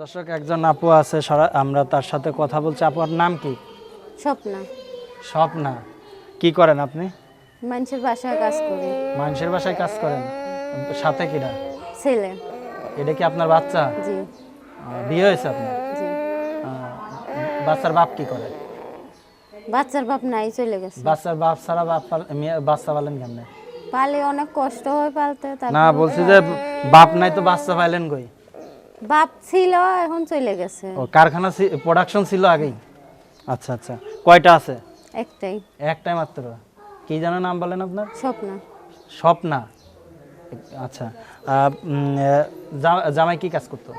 দর্শক একজন আপু আছে আমরা তার সাথে কথা বলছি। আপুর নাম কি? স্বপ্না। স্বপ্না। কি করেন আপনি? মানুষের বাসায় কাজ করি। মানুষের বাসায় কাজ করেন? সাথে কিরা? ছেলে। এটা কি আপনার বাচ্চা? জি। বিয়ে হয়েছে আপনার? জি। বাচ্চার বাপ কি করে? বাচ্চার বাপ নাই চলে গেছে। বাচ্চার বাপ ছাড়া বাপ বাচ্চা পালেন কেমনে? পালে অনেক কষ্ট হয় পালতে না বলছি যে বাপ নাই তো বাচ্চা পাইলেন কই? বাপ ছিল এখন চলে গেছে। ও কারখানা প্রোডাকশন ছিল আগেই? আচ্ছা আচ্ছা। কয়টা আছে? একটাই। একটাই মাত্র। কি যেন নাম বলেন আপনার? স্বপ্না। স্বপ্না। আচ্ছা। জামাই কি কাজ করতো?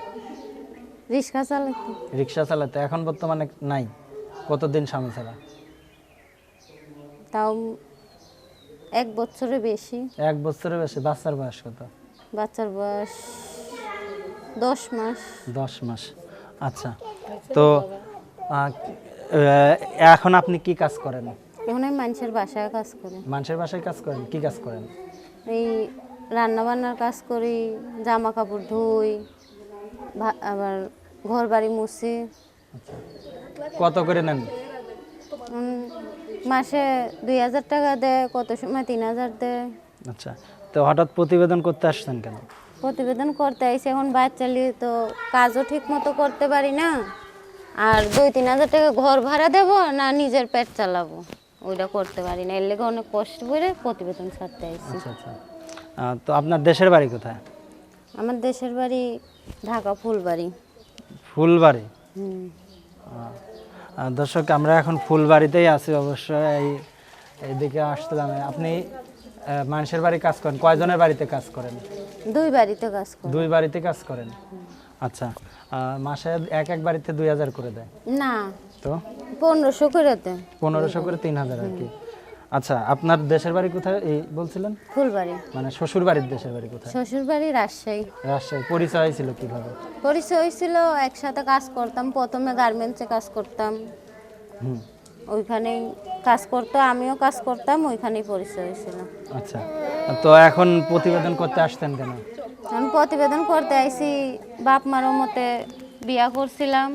রিক্সা চালাতে। রিক্সা চালাতে। এখন বর্তমানে নাই। কতদিন স্বামী ছাড়া? তাও এক বছরের বেশি। এক বছরের বেশি। বাচ্চার বয়স কত? বাচ্চার বয়স দশ মাস। দশ মাস আচ্ছা। তো এখন আপনি কি কাজ করেন? এখন আমি মানুষের বাসায় কাজ করি। মানুষের বাসায় কাজ করেন? কি কাজ করেন? এই রান্না বান্নার কাজ করি জামা কাপড় ধুই আবার ঘর বাড়ি মুছি কত করে নেন? মাসে দুই হাজার টাকা দেয় কত সময় তিন হাজার দেয়। আচ্ছা। তো হঠাৎ প্রতিবেদন করতে আসছেন কেন? প্রতিবেদন করতে আইসি এখন বাচ্চা নিয়ে তো কাজও ঠিক মতো করতে পারি না। আর দুই তিন হাজার টাকা ঘর ভাড়া দেবো না নিজের পেট চালাবো ওইটা করতে পারি না। এর লেগে অনেক কষ্ট করে প্রতিবেদন ছাড়তে আইসি। আচ্ছা আচ্ছা। তো আপনার দেশের বাড়ি কোথায়? আমার দেশের বাড়ি ঢাকা ফুলবাড়ি। ফুলবাড়ি? দর্শক আমরা এখন ফুলবাড়িতেই আছি অবশ্য। এই এইদিকে আসছিলাম আপনি মানুষের বাড়ি কাজ করেন? কয়জনের বাড়িতে কাজ করেন? দুই বাড়িতে কাজ করি। দুই বাড়িতে কাজ করেন? আচ্ছা মাসে এক এক বাড়িতে দুই হাজার করে দেয়? না তো? পনেরোশো করে দেয়। পনেরোশো করে তিন হাজার আর কি। আচ্ছা আপনার দেশের বাড়ি কোথায়? এই বলছিলেন? ফুলবাড়ি। মানে শ্বশুর বাড়ির দেশের বাড়ি কোথায়? শ্বশুর বাড়ি রাজশাহী। রাজশাহী। পরিচয় হয়েছিল কীভাবে? পরিচয় হয়েছিল একসাথে কাজ করতাম। প্রথমে গার্মেন্টসে কাজ করতাম। হুম। ওইখানেই কাজ করতো আমিও কাজ করতাম ওইখানেই পরিচয় হয়েছিল। আচ্ছা তো এখন প্রতিবেদন করতে আসতেন কেন? আমি প্রতিবেদন করতে আইছি বাপ মারও মতে বিয়া করছিলাম।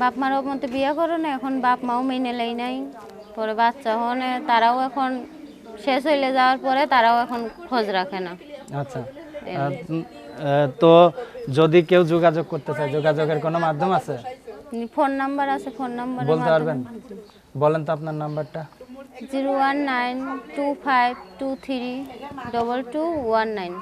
বাপ মারও মতে বিয়া করো না এখন বাপ মাও মেনে লেই নাই পরে বাচ্চা হনে তারাও এখন শেষ হইলে যাওয়ার পরে তারাও এখন খোঁজ রাখে না। আচ্ছা তো যদি কেউ যোগাযোগ করতে চায় যোগাযোগের কোনো মাধ্যম আছে? ফোন নাম্বার আছে ফোন নাম্বার বলতে পারবেন? বলেন তো আপনার নাম্বারটা। Zero one nine two five two three double two one nine.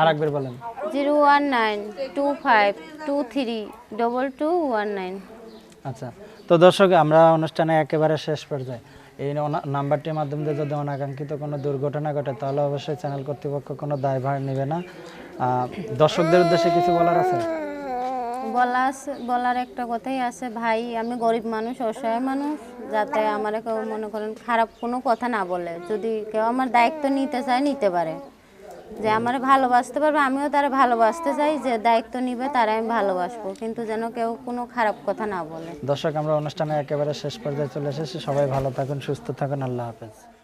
আর একবার বলেন। Zero one nine two five two three double two one nine. আচ্ছা তো দর্শক আমরা অনুষ্ঠানে একেবারে শেষ পর্যায়ে। এই নাম্বারটির মাধ্যমে দিয়ে যদি অনাকাঙ্ক্ষিত কোনো দুর্ঘটনা ঘটে তাহলে অবশ্যই চ্যানেল কর্তৃপক্ষ কোনো দায়ভার নেবে না। দর্শকদের উদ্দেশ্যে কিছু বলার আছে? বলা বলার একটা কথাই আছে, ভাই, আমি গরিব মানুষ, অসহায় মানুষ, যাতে আমার কেউ মনে করেন খারাপ কোনো কথা না বলে। যদি কেউ আমার দায়িত্ব নিতে চায়, নিতে পারে। যে আমার ভালোবাসতে পারবে, আমিও তারা ভালোবাসতে চাই, যে দায়িত্ব নিবে, তারা আমি ভালোবাসবো। কিন্তু যেন কেউ কোনো খারাপ কথা না বলে। দর্শক, আমরা অনুষ্ঠানে একেবারে শেষ পর্যায়ে চলে এসেছি। সবাই ভালো থাকুন, সুস্থ থাকুন। আল্লাহ হাফেজ।